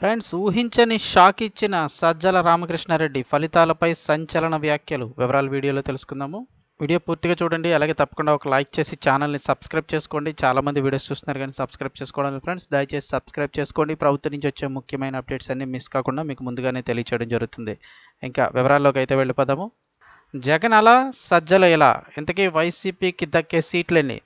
Friends ఊహించని shock ఇచ్చిన సజ్జల రామకృష్ణారెడ్డి ఫలితాలపై సంచలన వ్యాఖ్యలు. వివరాలు వీడియోలో తెలుసుకుందాము. వీడియో పూర్తిగా చూడండి. అలాగే తప్పకుండా ఒక లైక్ చేసి ఛానల్ని సబ్స్క్రైబ్ చేసుకోండి. చాలామంది వీడియోస్ చూస్తున్నారు కానీ సబ్స్క్రైబ్ చేసుకోవడం ఫ్రెండ్స్. దయచేసి సబ్స్క్రైబ్ చేసుకోండి. ప్రభుత్వం నుంచి వచ్చే ముఖ్యమైన అప్డేట్స్ అన్ని మిస్ కాకుండా మీకు ముందుగానే తెలియచేయడం జరుగుతుంది. ఇంకా వివరాల్లోకి అయితే వెళ్ళిపోదాము. జగన్ అలా సజ్జల ఇలా ఇంతకీ వైసీపీకి దక్కే సీట్లన్నీ.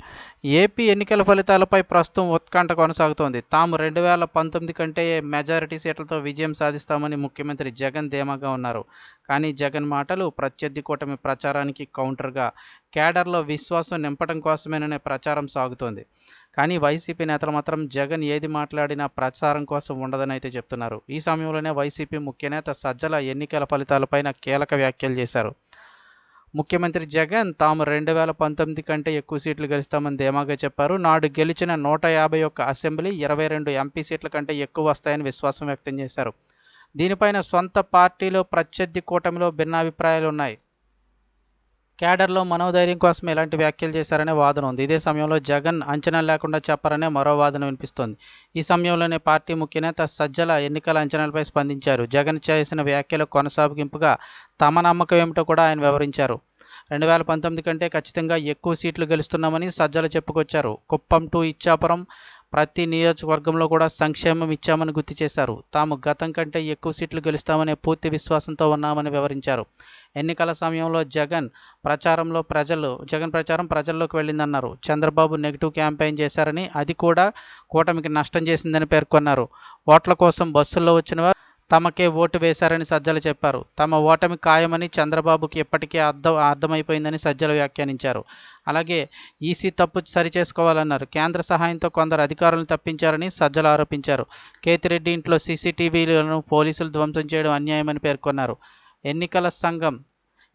ఏపీ ఎన్నికల ఫలితాలపై ప్రస్తుతం ఉత్కంఠ కొనసాగుతోంది. తాము రెండు వేల పంతొమ్మిది కంటే మెజారిటీ సీట్లతో విజయం సాధిస్తామని ముఖ్యమంత్రి జగన్ ధీమాగా ఉన్నారు. కానీ జగన్ మాటలు ప్రత్యర్థి కూటమి ప్రచారానికి కౌంటర్గా కేడర్లో విశ్వాసం నింపడం కోసమేననే ప్రచారం సాగుతోంది. కానీ వైసీపీ నేతలు మాత్రం జగన్ ఏది మాట్లాడినా ప్రచారం కోసం ఉండదని అయితే చెప్తున్నారు. ఈ సమయంలోనే వైసీపీ ముఖ్య నేత సజ్జల ఎన్నికల ఫలితాలపైన కీలక వ్యాఖ్యలు చేశారు. ముఖ్యమంత్రి జగన్ తాము రెండు వేల పంతొమ్మిది కంటే ఎక్కువ సీట్లు గెలుస్తామని ధీమాగా చెప్పారు. నాడు గెలిచిన నూట యాభై ఒక్క అసెంబ్లీ ఇరవై రెండు ఎంపీ సీట్ల కంటే ఎక్కువ వస్తాయని విశ్వాసం వ్యక్తం చేశారు. దీనిపైన సొంత పార్టీలో ప్రత్యర్థి కూటమిలో భిన్నాభిప్రాయాలు ఉన్నాయి కేడర్లో మనోధైర్యం కోసం ఇలాంటి వ్యాఖ్యలు చేశారనే వాదన ఉంది. ఇదే సమయంలో జగన్ అంచనా లేకుండా చెప్పారనే మరో వాదన వినిపిస్తోంది. ఈ సమయంలోనే పార్టీ ముఖ్యనేత సజ్జల ఎన్నికల అంచనాలపై స్పందించారు. జగన్ చేసిన వ్యాఖ్యలు కొనసాగింపుగా తమ నమ్మకం ఏమిటో కూడా ఆయన వివరించారు. రెండు వేల పంతొమ్మిది కంటే ఖచ్చితంగా ఎక్కువ సీట్లు గెలుస్తున్నామని సజ్జల చెప్పుకొచ్చారు. కుప్పం టు ఇచ్చాపురం ప్రతి నియోజకవర్గంలో కూడా సంక్షేమం ఇచ్చామని గుర్తు చేశారు. తాము గతం కంటే ఎక్కువ సీట్లు గెలుస్తామనే పూర్తి విశ్వాసంతో ఉన్నామని వివరించారు. ఎన్నికల సమయంలో జగన్ ప్రచారంలో ప్రజలు జగన్ ప్రచారం ప్రజల్లోకి వెళ్ళిందన్నారు. చంద్రబాబు నెగిటివ్ క్యాంపెయిన్ చేశారని అది కూడా కూటమికి నష్టం చేసిందని పేర్కొన్నారు. ఓట్ల కోసం బస్సుల్లో వచ్చిన వారు తమకే ఓటు వేశారని సజ్జలు చెప్పారు. తమ ఓటమి ఖాయమని చంద్రబాబుకి ఇప్పటికే అర్థం అర్థమైపోయిందని సజ్జలు వ్యాఖ్యానించారు. అలాగే ఈసీ తప్పు సరిచేసుకోవాలన్నారు. కేంద్ర సహాయంతో కొందరు అధికారులను తప్పించారని సజ్జలు ఆరోపించారు. కేతిరెడ్డి ఇంట్లో సీసీటీవీలను పోలీసులు ధ్వంసం చేయడం అన్యాయమని పేర్కొన్నారు. ఎన్నికల సంఘం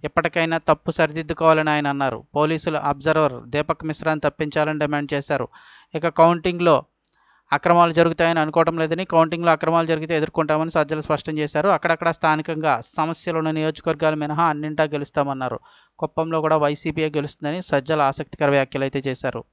ఎప్పటికైనా తప్పు సరిదిద్దుకోవాలని ఆయన అన్నారు. పోలీసులు అబ్జర్వర్ దీపక్ మిశ్రాని తప్పించాలని డిమాండ్ చేశారు. ఇక కౌంటింగ్లో అక్రమాలు జరుగుతాయని అనుకోవడం లేదని కౌంటింగ్లో అక్రమాలు జరిగితే ఎదుర్కొంటామని సజ్జలు స్పష్టం చేశారు. అక్కడక్కడ స్థానికంగా సమస్యలు ఉన్న నియోజకవర్గాలు మినహా అన్నింటా గెలుస్తామన్నారు. కుప్పంలో కూడా వైసీపీఏ గెలుస్తుందని సజ్జల ఆసక్తికర వ్యాఖ్యలు అయితే చేశారు.